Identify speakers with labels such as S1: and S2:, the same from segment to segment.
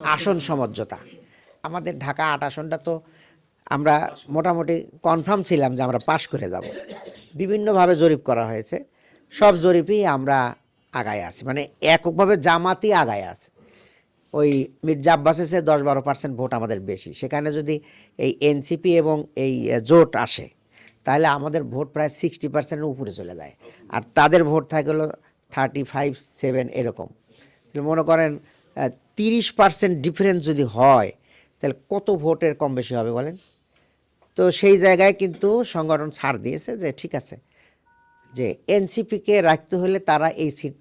S1: আসন সমঝোতা। আমাদের ঢাকা আট আসনটা তো আমরা মোটামুটি কনফার্ম ছিলাম যে আমরা পাশ করে যাব। বিভিন্নভাবে জরিপ করা হয়েছে। সব জরিপেই আমরা আগায় আছি। মানে এককভাবে জামাতই আগায় আছে। ওই মির্জা আব্বাসের চেয়ে দশ বারো পার্সেন্ট ভোট আমাদের বেশি। সেখানে যদি এই এনসিপি এবং এই জোট আসে, তাহলে আমাদের ভোট প্রায় সিক্সটি পার্সেন্টের উপরে চলে যায়। আর তাদের ভোট থাকে হলো থার্টি ফাইভ সেভেন এরকম মনে করেন তিরিশ পার্সেন্ট ডিফারেন্স যদি হয়, তাহলে কত ভোটের কম বেশি হবে বলেন? তো সেই জায়গায় কিন্তু সংগঠন ছাড় দিয়েছে যে ঠিক আছে, যে এনসিপিকে রাখতে হলে তারা এই সিট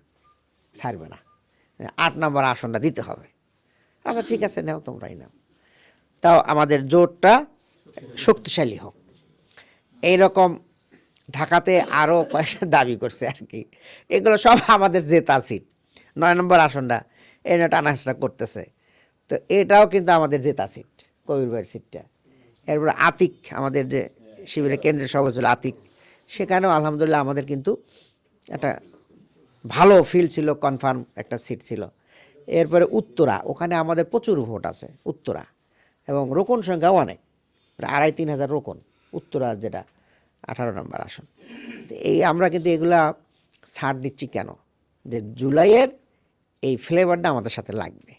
S1: ছাড়বে না। আট নম্বর আসনটা দিতে হবে। আচ্ছা ঠিক আছে, নাও, তোমরাই নাও। তাও আমাদের জোটটা শক্তিশালী হোক। এইরকম ঢাকাতে আরও কয়েকটা দাবি করছে আর কি। এগুলো সব আমাদের জেতা সিট নয় নম্বর আসনটা। এনে টানাহাসটা করতেছে। তো এটাও কিন্তু আমাদের জেতা সিট, কবির ভাইয়ের সিটটা। এরপরে আতিক, আমাদের যে শিবিরের কেন্দ্রের সভা ছিল আতিক, সেখানেও আলহামদুলিল্লাহ আমাদের কিন্তু একটা ভালো ফিল ছিল কনফার্ম একটা সিট ছিল। এরপরে উত্তরা, ওখানে আমাদের প্রচুর ভোট আছে, উত্তরা। এবং রোকন সংখ্যাও অনেক আড়াই তিন হাজার রোকন, উত্তরা যেটা আঠারো নম্বর আসন। এই আমরা কিন্তু এগুলা ছাড় দিচ্ছি কেন? যে জুলাইয়ের এই ফ্লেভারটা আমাদের সাথে লাগবে।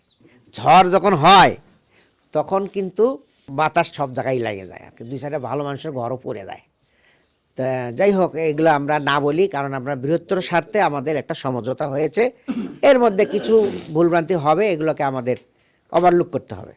S1: ঝড় যখন হয়, তখন কিন্তু বাতাস সব জায়গায় লাগে যায়। আর কি দুই সাইডে ভালো মানুষের ঘরও পড়ে যায়। তা যাই হোক, এগুলো আমরা না বলি, কারণ আমরা বৃহত্তর স্বার্থে আমাদের একটা সমঝোতা হয়েছে। এর মধ্যে কিছু ভুলভ্রান্তি হবে, এগুলোকে আমাদের ওভারলুক করতে হবে।